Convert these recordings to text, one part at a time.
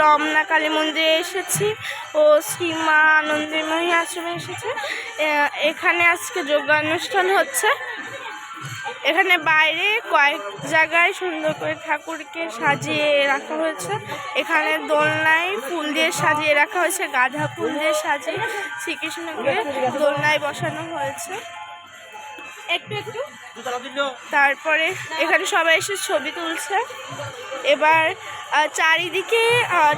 রমনা কালী মন্দিরে এসেছি ও সীমা আনন্দময়ী আশ্রমে এসেছি। এখানে আজকে যোগানুষ্ঠান হচ্ছে। এখানে বাইরে কয়েক জায়গায় সুন্দর করে ঠাকুরকে সাজিয়ে রাখা হয়েছে। এখানে দোলনায় ফুল দিয়ে সাজিয়ে রাখা হয়েছে, গাধা ফুল দিয়ে সাজিয়ে শ্রীকৃষ্ণকে দোলনায় বসানো হয়েছে। একটু একটু। তারপরে এখানে সবাই এসে ছবি তুলছে। এবার চারিদিকে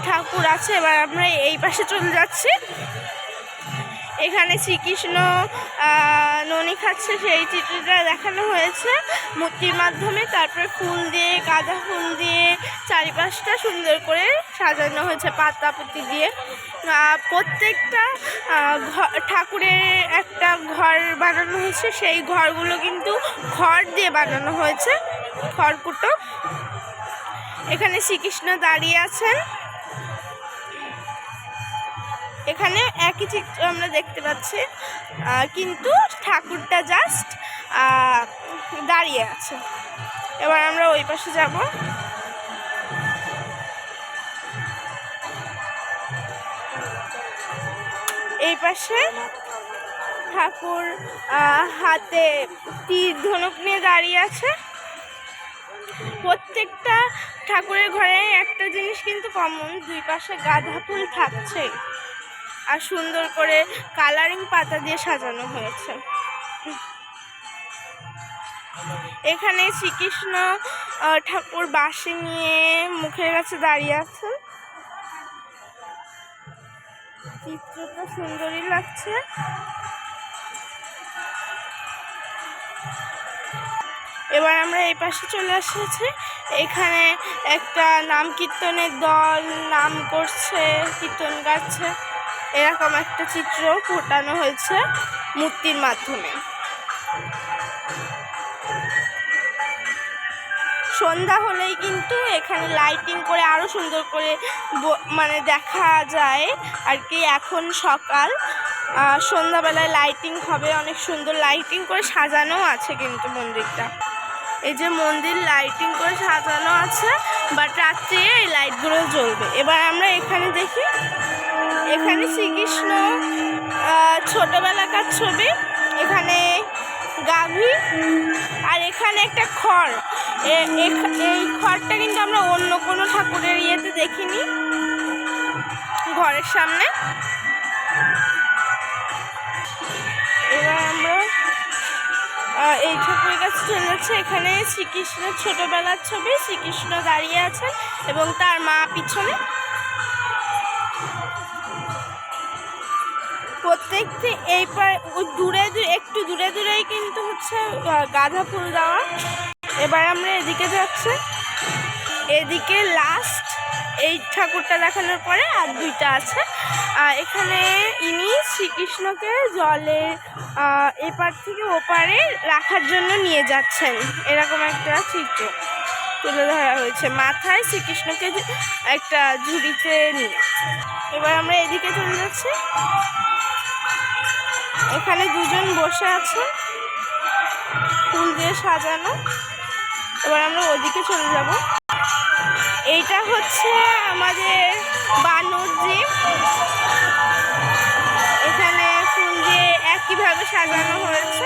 ঠাকুর আছে। এবার আমরা এই পাশে চলে যাচ্ছি। এখানে শ্রীকৃষ্ণ ননি খাচ্ছে সেই চিত্রটা দেখানো হয়েছে। মূর্তির মাধ্যমে তারপরে ফুল দিয়ে, গাঁদা ফুল দিয়ে চারিপাশটা সুন্দর করে সাজানো হয়েছে পাতা পুঁতি দিয়ে। প্রত্যেকটা ঠাকুরের একটা ঘর বানানো হয়েছে। সেই ঘরগুলো কিন্তু খড় দিয়ে বানানো হয়েছে, খড়কুটো। এখানে শ্রীকৃষ্ণ দাঁড়িয়ে আছেন। এখানে একই চিত্র আমরা দেখতে পাচ্ছি। কিন্তু ঠাকুরটা জাস্ট দাঁড়িয়ে আছে। এবার আমরা ওই পাশে যাব। এই পাশে ঠাকুর হাতে তীর, ধনুক নিয়ে দাঁড়িয়ে আছে। প্রত্যেকটা ঠাকুরের ঘরে একটা জিনিস কিন্তু কমন দুই পাশে গাঁদা ফুল থাকছে আর সুন্দর করে কালারিং পাতা দিয়ে সাজানো হয়েছে। এখানে শ্রীকৃষ্ণ ঠাকুর বাঁশি নিয়ে মুখের কাছে দাঁড়িয়ে আছেন। চিত্রটা সুন্দরই লাগছে। এবার আমরা এই পাশে চলে এসেছি। এখানে একটা নাম কীর্তনের দল, নাম করছে, কীর্তন গাচ্ছে। এরকম একটা চিত্র ফোটানো হয়েছে মূর্তির মাধ্যমে। সন্ধ্যা হলেই কিন্তু এখানে লাইটিং করে আরও সুন্দর করে মানে দেখা যায় আর কি। এখন সকাল সন্ধ্যাবেলায় লাইটিং হবে, অনেক সুন্দর লাইটিং করে সাজানো আছে কিন্তু মন্দিরটা। এই যে মন্দির লাইটিং করে সাজানো আছে বাট রাত্রে এই লাইটগুলো জ্বলবে। এবার আমরা এখানে দেখি, এখানে শ্রীকৃষ্ণ ছোটবেলাকার ছবি, এখানে গাভী, আর এখানে একটা খড়। এই খড়টা কিন্তু আমরা অন্য কোনো ঠাকুরের ইয়েতে দেখিনি, ঘরের সামনে। এই ঠাকুরের কাছে চলে যাচ্ছে। এখানে শ্রীকৃষ্ণের ছোটবেলার ছবি, শ্রীকৃষ্ণ দাঁড়িয়ে আছেন এবং তার মা পিছনে। প্রত্যেকটি এই দূরে একটু দূরে দূরেই কিন্তু হচ্ছে গাঁদা ফুল দেওয়া। এবার আমরা এদিকে যাচ্ছি। এদিকে লাস্ট এই ঠাকুরটা দেখানোর পরে আর দুইটা আছে। এখানে ইনি শ্রীকৃষ্ণকে জলে এপার থেকে ওপারে রাখার জন্য নিয়ে যাচ্ছেন। এরকম একটা চিত্র তুলে ধরা হয়েছে। মাথায় শ্রীকৃষ্ণকে একটা ঝুড়িতে নিয়ে। এবার আমরা এদিকে চলে যাচ্ছি। এখানে দুজন বসে আছে। ফুল দিয়ে সাজানো। এবার আমরা ওদিকে চলে যাব। এইটা হচ্ছে আমাদের বানর জিম সাজানো হয়েছে।